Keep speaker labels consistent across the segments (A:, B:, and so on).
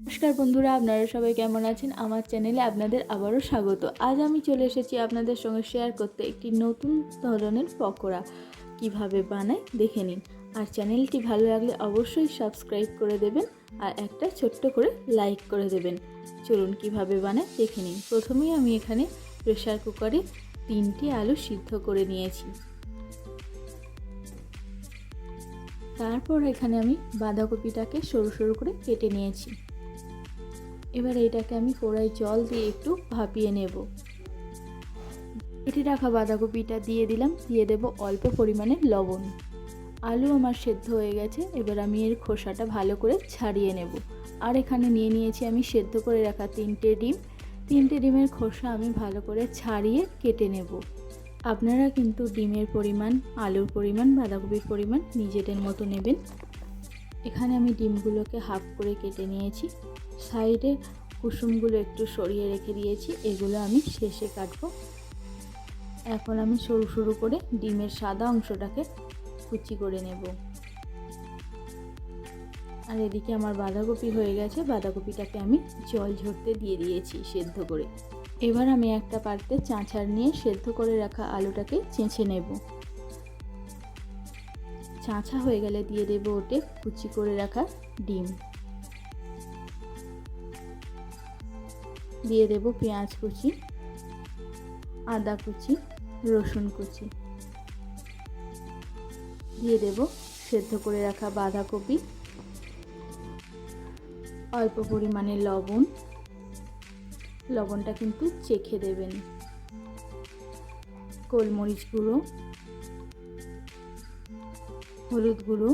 A: নমস্কার বন্ধুরা, আপনারা সবাই কেমন আছেন? আমার চ্যানেলে আপনাদের আবারও স্বাগত। আজ আমি চলে এসেছি আপনাদের সঙ্গে শেয়ার করতে একটি নতুন ধরনের পকোড়া কীভাবে বানায় দেখে নিন। আর চ্যানেলটি ভালো লাগলে অবশ্যই সাবস্ক্রাইব করে দেবেন আর একটা ছোট্ট করে লাইক করে দেবেন। চলুন কীভাবে বানায় দেখে নিন। প্রথমেই আমি এখানে প্রেশার কুকারে তিনটি আলু সিদ্ধ করে নিয়েছি। তারপর এখানে আমি বাঁধাকপিটাকে সরু সরু করে কেটে নিয়েছি। এবার এটাকে আমি কড়াই জল দিয়ে একটু ভাপিয়ে নেব। এটি রাখা বাঁধাকপিটা দিয়ে দিলাম, দিয়ে দেব অল্প পরিমাণে লবণ। আলু আমার সেদ্ধ হয়ে গেছে, এবার আমি এর খোসাটা ভালো করে ছাড়িয়ে নেব। আর এখানে নিয়ে নিয়েছি আমি সেদ্ধ করে রাখা তিনটে ডিম। তিনটে ডিমের খোসা আমি ভালো করে ছাড়িয়ে কেটে নেব। আপনারা কিন্তু ডিমের পরিমাণ, আলুর পরিমাণ, বাঁধাকপির পরিমাণ নিজেদের মতো নেবেন। এখানে আমি ডিমগুলোকে হাফ করে কেটে নিয়েছি। সাইডে কুসুমগুলো একটু সরিয়ে রেখে দিয়েছি, এগুলো আমি শেষে কাটবো। এখন আমি সরু সরু করে ডিমের সাদা অংশটাকে কুচি করে নেব। আর এদিকে আমার বাঁধাকপি হয়ে গেছে, বাঁধাকপিটাকে আমি জল ঝরতে দিয়ে দিয়েছি সেদ্ধ করে। এবার আমি একটা পাত্রে চাঁচার নিয়ে সেদ্ধ করে রাখা আলুটাকে চেঁচে নেব। চাঁচা হয়ে গেলে দিয়ে দেবো ওতে কুচি করে রাখা ডিম। দিয়ে দেব পেঁয়াজ কুচি, আদা কুচি, রসুন কুচি। দিয়ে দেব সেদ্ধ করে রাখা বাঁধাকপি, অল্প পরিমাণে লবণ। লবণটা কিন্তু চেখে দেবেন। গোলমরিচ গুঁড়ো, হলুদ গুঁড়ো,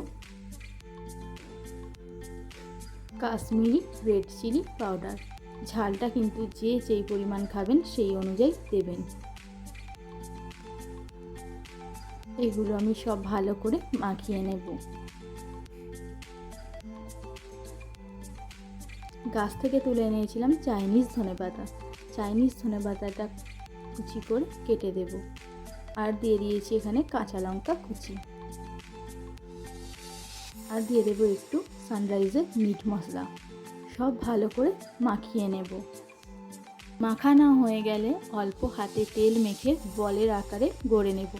A: কাশ্মীরি রেড চিলি পাউডার। ঝালটা কিন্তু যে যেই পরিমাণ খাবেন সেই অনুযায়ী দেবেন। এগুলো আমি সব ভালো করে মাখিয়ে নেব। গাছ থেকে তুলে নিয়েছিলাম চাইনিজ ধনে পাতা চাইনিজ ধনে পাতাটা কুচি করে কেটে দেব। আর দিয়ে দিয়েছি এখানে কাঁচা লঙ্কা কুচি। আর দিয়ে দেবো একটু সানরাইজের মিট মশলা। সব ভালো করে মাখিয়ে নেব। মাখানো হয়ে গেলে অল্প হাতে তেল মেখে বলের আকারে গড়ে নেব।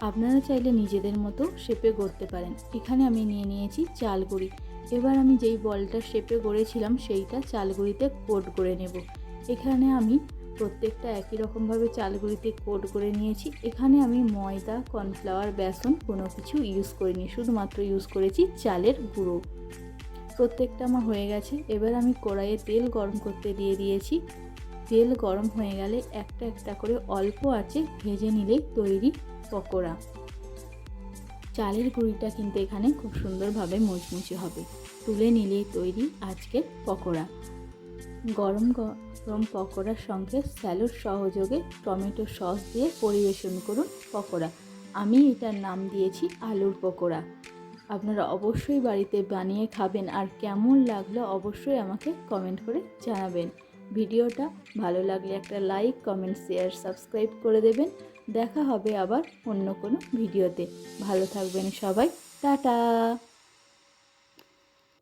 A: আপনারা চাইলে নিজেদের মতো শেপে গড়তে পারেন। এখানে আমি নিয়ে নিয়েছি চালগুড়ি। এবার আমি যেই বলটা শেপে গড়েছিলাম সেইটা চালগুড়িতে কোট করে নেব। এখানে আমি প্রত্যেকটা একই রকমভাবে চালগুড়িতে কোট করে নিয়েছি। এখানে আমি ময়দা, কর্নফ্লাওয়ার, বেসন কোনো কিছু ইউজ করিনি। শুধুমাত্র ইউজ করেছি চালের গুঁড়ো। প্রত্যেকটা আমার হয়ে গেছে। এবার আমি কড়াইয়ে তেল গরম করতে দিয়ে দিয়েছি। তেল গরম হয়ে গেলে একটা একটা করে অল্প আছে ভেজে নিলেই তৈরি পকোড়া। চালের গুঁড়িটা কিন্তু এখানে খুব সুন্দরভাবে মুচমুচে হবে। তুলে নিলেই তৈরি আজকের পকোড়া। গরম গরম পকোড়ার সঙ্গে স্যালোড সহযোগে টমেটো সস দিয়ে পরিবেশন করুন পকোড়া। আমি এটার নাম দিয়েছি আলুর পকোড়া। আপনারা অবশ্যই বাড়িতে বানিয়ে খাবেন আর কেমন লাগল অবশ্যই আমাকে কমেন্ট করে জানাবেন। ভিডিওটা ভালো লাগলে একটা লাইক কমেন্ট শেয়ার সাবস্ক্রাইব করে দেবেন। দেখা হবে আবার অন্য কোনো ভিডিওতে। ভালো থাকবেন সবাই। টাটা!